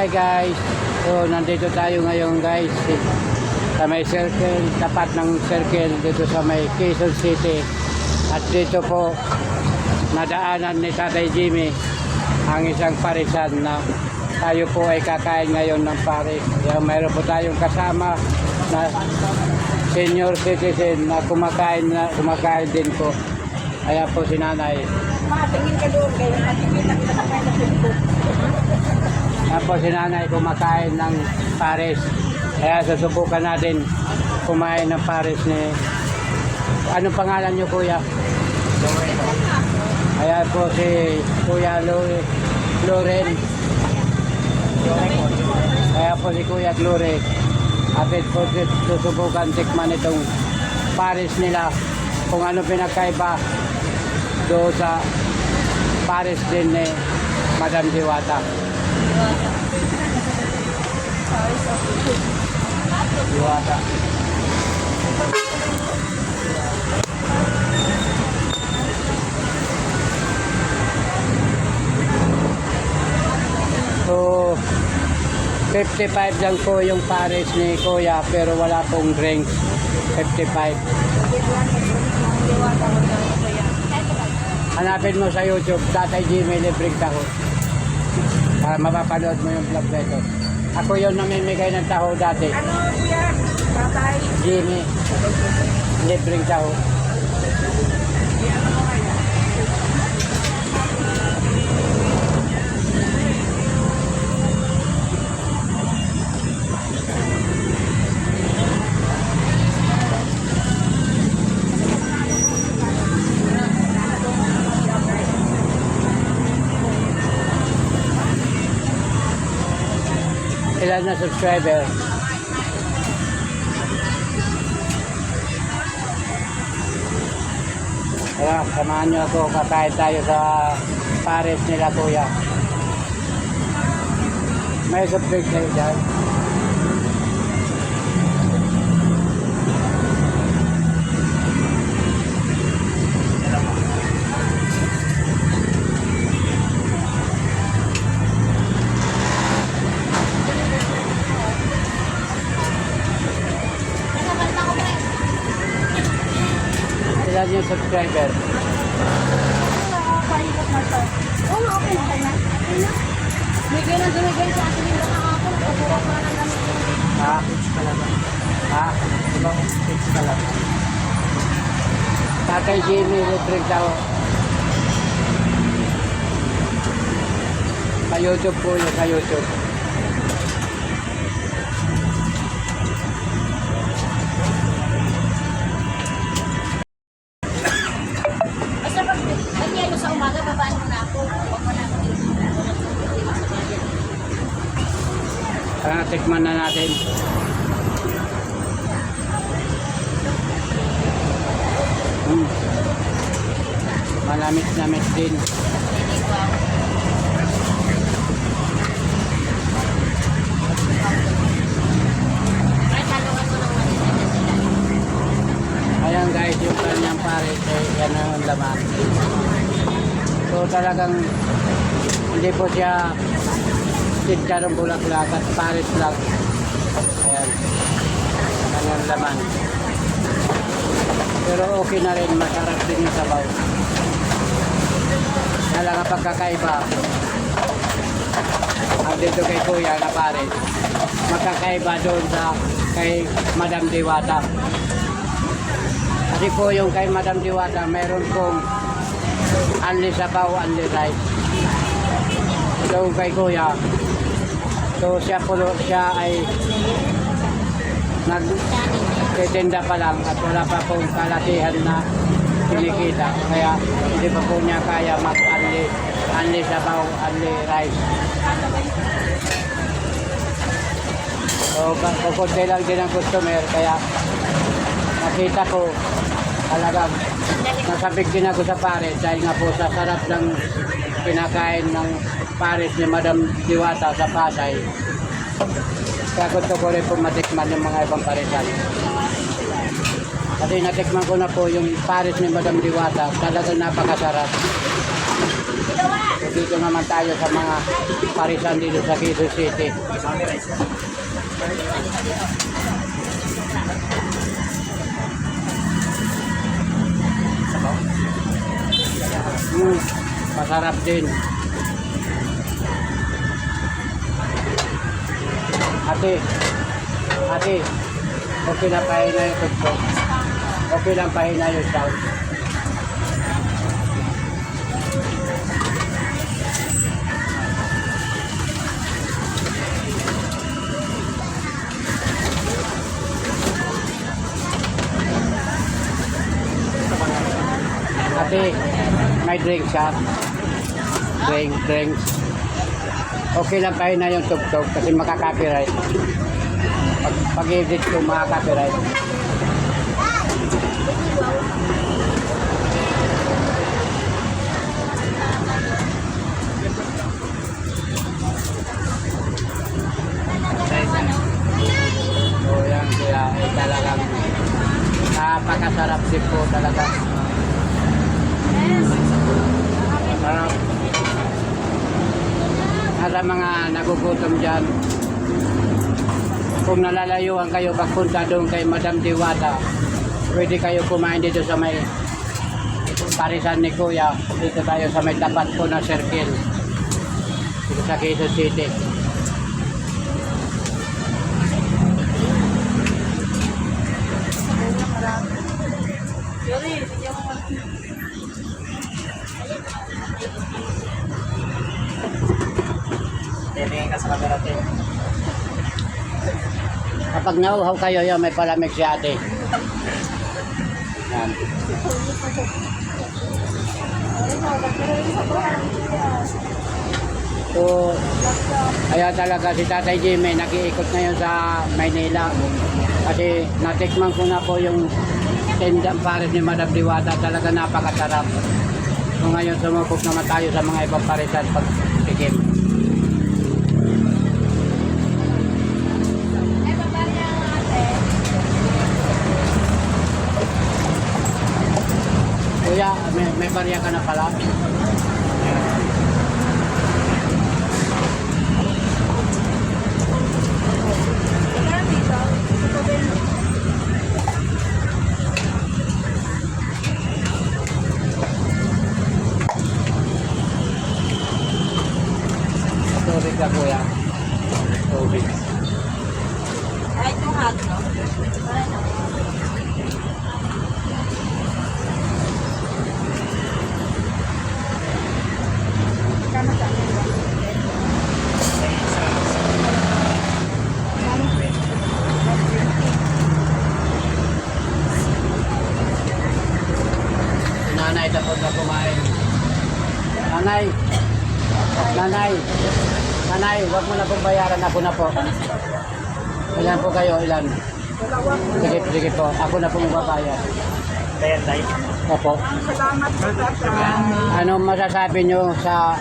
Hi guys. So nandito tayo ngayon guys sa may circle, tapat ng circle dito sa may Quezon City. At dito po nadaanan ni Tatay Jimmy ang isang parisan na tayo po ay kakain ngayon ng paris. Kaya mayroon po tayong kasama na senior citizen na kumakain na kumakain din po. Kaya po si nanay. Matingin ka doon kayo, matingin kita sa Facebook. Tapos si nanay kumakain ng pares. Kaya susubukan natin kumain ng pares ni... Anong pangalan niyo kuya? Kaya po si Kuya Lore, Loren. Kaya po si Kuya Glore. Atin po susubukan tikman itong pares nila. Kung ano pinagkaiba doon sa pares din ni Madam Diwata. So, 55 lang po yung pares ni Kuya pero wala pong drinks. 55. Hanapin mo sa YouTube, Tatay Jimmy Libreng Taho. Para mapapanood mo yung vlog nito. Ako yung namimigay ng taho dati. Ano kuya? Tatay? Jimmy. Libreng taho. Ilan na subscriber? Kaya samahan nyo ako kakain tayo sa pares nila kuya. May subscribe kayo dyan. Ilan yung subscriber? Nakakahilap na to. Oo okay na, okay na. Okay na. Bigay na dumigay sa atin yung nakakapon. Pagbuka pa na namin. Ha? Ha? Fix ka lang. Tatay Jimmy Electric daw. Sa YouTube po yun, sa tikman na natin. Hmm. Malamit-lamit din. Ayan guys, yung kanyang pare, yan ang laman. So talagang hindi po siya tinta ng bulaklak at pares lang. Ayan. Kanyang laman. Pero okay na rin, masarap din yung sabaw. Talaga pagkakaiba. Ang dito kay Kuya na pare, magkakaiba doon sa kay Madam Diwata. Kasi po yung kay Madam Diwata, meron pong only sabaw, only rice. So kay Kuya, so siya po, siya ay nagtitinda pa lang at wala pa pong kalatihan na kinikita. Kaya hindi pa po niya kaya mag-only, only sabaw, only rice. So, kukunti lang din ang customer, kaya nakita ko talagang nasabik din ako sa pares dahil nga po sa sarap ng kinakain ng pares ni Madam Diwata sa Pasay. Kaya gusto ko rin po matikman yung mga ibang paresan. Kasi natikman ko na po yung pares ni Madam Diwata, talagang napakasarap. Dito naman tayo sa mga parisan dito sa Quezon City. Mm, masarap din. Ate, ate, okay na pahina yung tugtog. Okay lang pahina yung sound. Ate, may drink siya. Drink, drinks. Okay lang pahina yung tugtog kasi makaka-copyright. Pag, pag-edit ko makaka-copyright. So yan kaya eh, talagang napakasarap din po talaga. Masarap. At mga nagugutom dyan, kung nalalayuan kayo pagpunta doon kay Madam Diwata, pwede kayo kumain dito sa may parisan ni Kuya. Dito tayo sa may tapat po na circle. Dito sa Quezon City. Yuri, bigyan mo mo. Tingin ka sa camera, te. Kapag nauhaw kayo, yun, may palamig si ate. Yan. So, kaya talaga si Tatay Jimmy nakiikot ngayon sa Maynila. Kasi natikman ko na po yung tendang pares ni Madam Diwata. Talaga napakasarap. So ngayon sumubok naman tayo sa mga ibang parisan pag tikim. Ay, babarya ang ate. Kuya, barya ka na pala. Ikaw dito. Ito din. Tubig ka kuya. Tubig. Ay, itong hot, no? Wala na. Kano sa akin ba? Si nanay tapos na kumain. Nanay. Nanay. Nanay, wag mo na pong bayaran. Ako na po. Ilan po kayo? Ilan? Sige, sige po. Ako na pong babayad. Ayan, tay. Opo. Ano masasabi nyo sa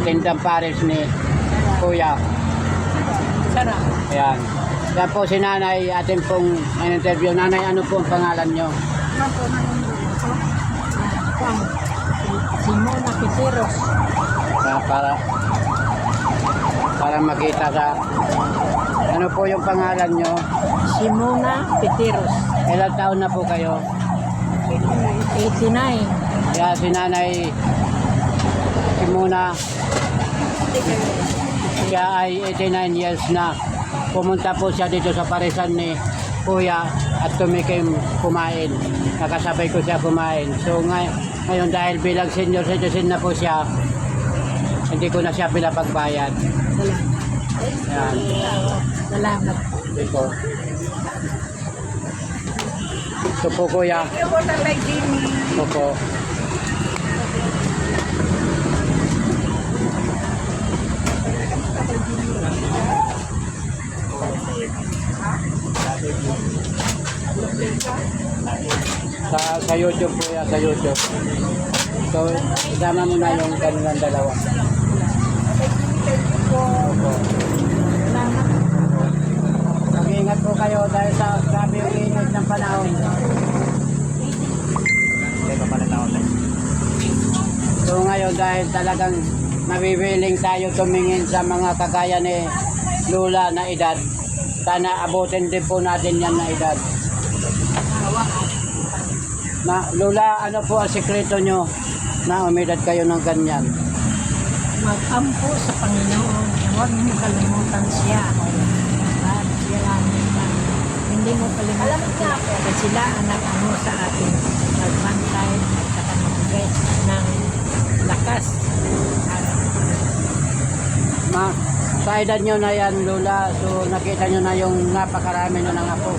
tindang pares ni Kuya? Sarap. Ayan. Yan po si nanay, atin pong interview. Nanay, ano po ang pangalan nyo? Simona Piteros. Ah, para para makita sa ano po yung pangalan nyo? Simona Piteros. Ilang taon na po kayo? 89. Kaya si nanay Simuna siya ay 89 years na. Pumunta po siya dito sa parisan ni Kuya at tumikim kumain. Nakasabay ko siya kumain. So ngay ngayon dahil bilang senior citizen na po siya, hindi ko na siya pinapagbayad. Yan. Salamat. Ito. Ito po kuya. Thank you po, Tatay Jimmy. Ito po. Sa, sa YouTube po yan, sa YouTube. So, isama mo na yung kanilang dalawa. Opo. Mag-ingat po kayo dahil sa grabe yung init ng panahon. Pa pala tay. So ngayon dahil talagang nabibiling tayo tumingin sa mga kagaya ni Lula na edad. Sana abutin din po natin yan na edad. Na, Lula, ano po ang sikreto nyo na umedad kayo ng ganyan? Mag-ampo sa Panginoon. Huwag mo kalimutan siya. At salamin ka. Hindi mo kalimutan siya. At sila ang nag-ano sa atin. Magbantay at saka magbigay ng lakas. Ma, sa edad nyo na yan, Lula, so nakita nyo na yung napakarami nyo ng apo.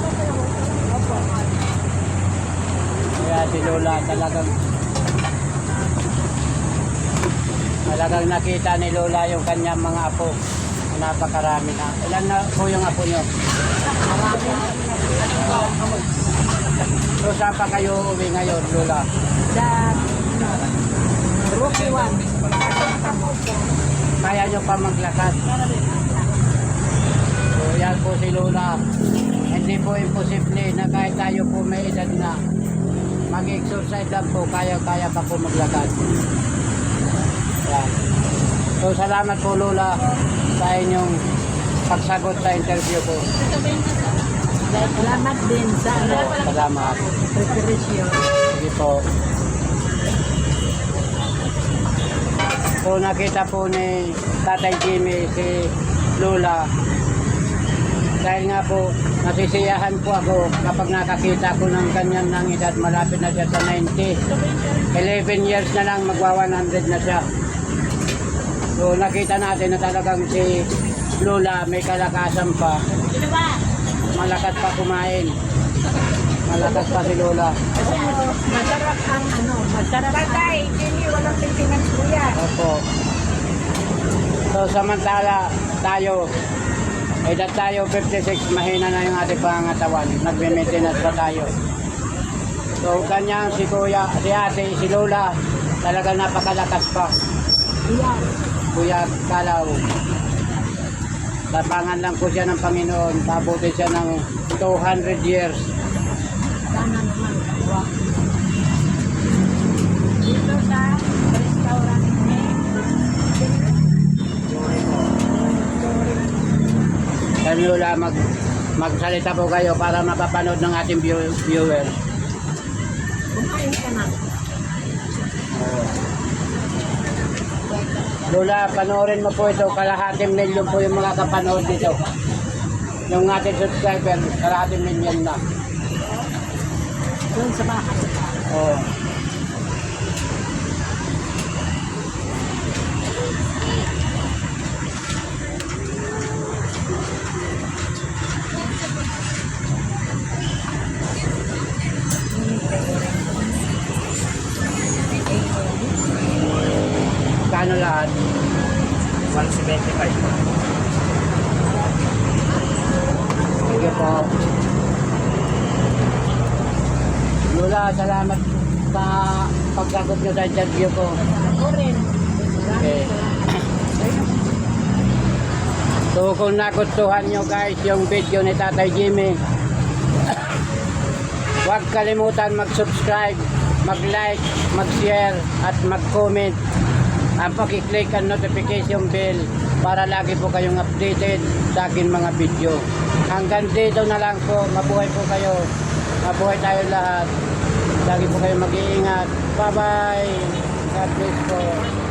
Kaya si Lola talagang talagang nakita ni Lola yung kanyang mga apo. Napakarami na. Ilan na po yung apo nyo? So saan pa kayo uwi ngayon, Lola? sa Rookie One. Kaya nyo pa maglakad. So yan po si Lola. Hindi po imposible na kahit tayo po may edad na mag-exercise lang po, kaya-kaya pa po maglakad. Yan. So salamat po Lola sa inyong pagsagot sa interview ko. Salamat din sa ano, Salamat. preparation. Sige po. So nakita po ni Tatay Jimmy si Lola. Dahil nga po, nasisiyahan po ako kapag nakakita ko ng ganyan ng edad. Malapit na siya sa 90. 11 years na lang, magwa 100 na siya. So nakita natin na talagang si Lola may kalakasan pa. Malakas pa kumain. Malakas pa si Lola. Masarap ang ano, masarap Patay, hindi walang maintenance kuya. Opo. So samantala tayo, edad tayo 56, mahina na yung ating pangatawan. Nagme-maintenance pa tayo. So kanyang si kuya, si ate, si Lola, talaga napakalakas pa. Iya, Kuya Kalaw. Tapangan lang po siya ng Panginoon. Pabuti siya ng 200 years. sana naman. Dito sa restaurant Lola, mag, magsalita po kayo para mapapanood ng ating view, viewers. kumain ka na. Lola, panoorin mo po ito. Kalahating milyon po yung mga kapanood dito. Yung ating subscriber, kalahating milyon na. Doon sa bahay. Oh. Kano lahat? 175 po. Sige po. Lola, salamat sa pagsagot nyo sa interview ko. Ako rin. Okay. So kung nagustuhan nyo guys yung video ni Tatay Jimmy, huwag kalimutan mag-subscribe, mag-like, mag-share at mag-comment. Ang pakiclick ang notification bell para lagi po kayong updated sa akin mga video. Hanggang dito na lang po. Mabuhay po kayo. Mabuhay tayo lahat. Lagi po kayo mag-iingat. Bye-bye. God bless po.